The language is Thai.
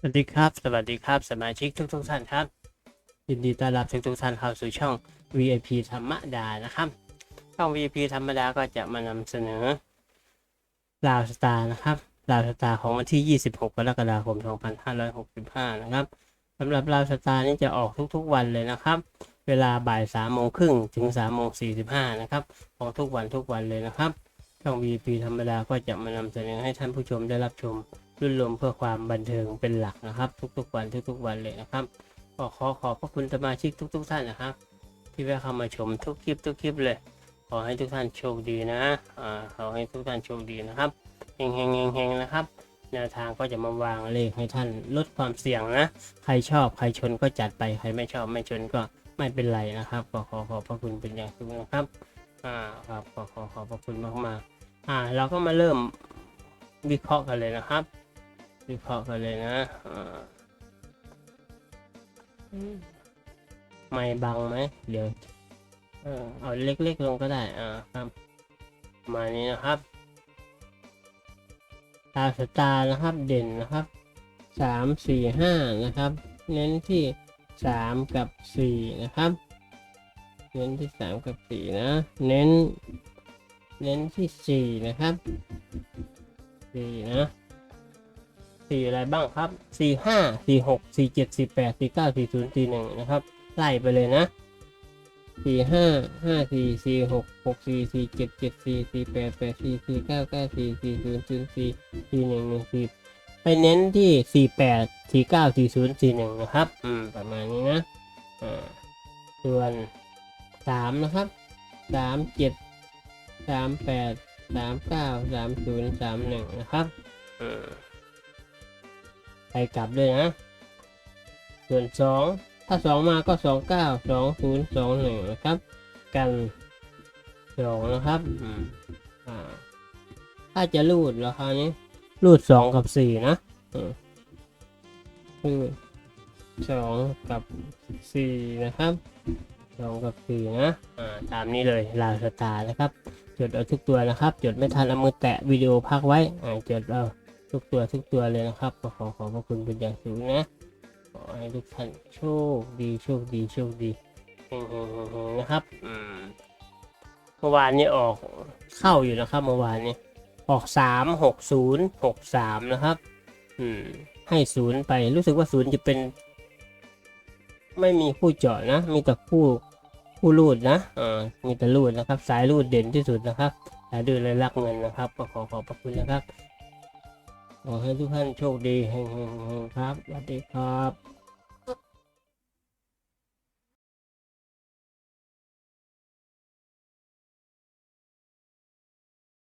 สวัสดีครับ สวัสดีครับ สมาชิกทุกทุกๆท่านครับ ยินดีต้อนรับทุกทุกๆท่านเข้าสู่ช่อง VIP ธรรมดานะครับ ช่อง VIP ธรรมดาก็จะมานำเสนอลาวสตาร์นะครับลาวสตาร์ของวันที่ 26 กรกฎาคม 2565 นะครับสำหรับลาวสตาร์นี้จะออกทุกๆวันเลยนะครับ เวลาบ่าย3โมงครึ่งถึง3โมง45นะครับของทุกวันทุกวันเลยนะครับ ช่อง VIP ธรรมดาก็จะมานำเสนอให้ท่านผู้ชมได้รับชม รุ่นรวมเพื่อความบันเทิงเป็นหลักนะครับ ทุกๆวันทุกๆวันเลยนะครับก็ขอขอบพระคุณสมาชิกทุก ๆ ท่านนะครับ ที่แวะเข้ามาชมทุกคลิปทุกคลิปเลย ขอให้ทุกท่านโชคดีนะอ่าขอให้ทุกท่านโชคดีนะครับเฮงเฮงเฮงเฮงนะครับแนวทางก็จะมาวางเลขให้ท่านลดความเสี่ยงนะ ใครชอบใครชนก็จัดไป ใครไม่ชอบไม่ชนก็ไม่เป็นไรนะครับก็ขอขอบพระคุณเป็นอย่างสูงนะครับ อ่าครับขอขอขอบพระคุณมากๆ อ่า เราก็มาเริ่มวิเคราะห์กันเลยนะครับ วิเคราะห์กันเลยนะไม่บังไหมเดี๋ยวเอาเล็กๆลงก็ได้ อ่าครับ มานี้นะครับ ตาสตาร์นะครับ เด่นนะครับสามสี่ห้านะครับ เน้นที่สามกับสี่นะครับ เน้นที่สามกับสี่นะ เน้น เน้นที่สี่นะครับสี่นะ สี่อะไรบ้างครับสี่ห้าสี่หกสี่เจ็ดสี่แปดสี่เก้าสี่ศูนย์สี่หนึ่งนะครับ ไล่ไปเลยนะสี่ห้าห้าสี่สี่หกหกสี่สี่เจ็ดเจ็ดสี่สี่แปดแปดสี่สี่เก้าเก้าสี่สี่ศูนย์ศูนย์สี่สี่หนึ่งหนึ่งสี่ไปเน้นที่สี่แปดสี่เก้าสี่ศูนย์สี่หนึ่งนะครับ อืม ประมาณนี้นะอ่าส่วนสามนะครับสามเจ็ดสามแปดสามเก้าสามศูนย์สามหนึ่งนะครับ อืม ไปกลับด้วยนะ ส่วนสองถ้าสองมาก็สองเก้าสองศูนย์สองหนึ่งนะครับ กันสองนะครับอืมอ่าถ้าจะรูดแล้วคราวนี้รูดสองกับสี่นะอืมรูดสองกับสี่นะครับสองกับสี่นะ อ่า ตามนี้เลย ลาวสตาร์นะครับ จดเอาทุกตัวนะครับ จดไม่ทันเอามือแตะวิดีโอพักไว้ อ่า จดเอา ทุกตัวทุกตัวเลยนะครับก็ขอขอบพระคุณเป็นอย่างสูงนะขอให้ทุกท่านโชคดีโชคดีโชคดีเฮงๆๆๆนะครับอืมเมื่อวานนี้ออกเข้าอยู่นะครับเมื่อวานนี้ออกสามหกศูนย์หกสามนะครับ อืม ให้ศูนย์ไปรู้สึกว่าศูนย์จะเป็น ไม่มีคู่เจาะนะ มีแต่คู่คู่รูดนะเออมีแต่รูดนะครับ สายรูดเด่นที่สุดนะครับสายดูเลยรักเงินนะครับก็ขอขอบพระคุณนะครับ ขอให้ทุกท่านโชคดีแห่งๆครับสวัสดีครับ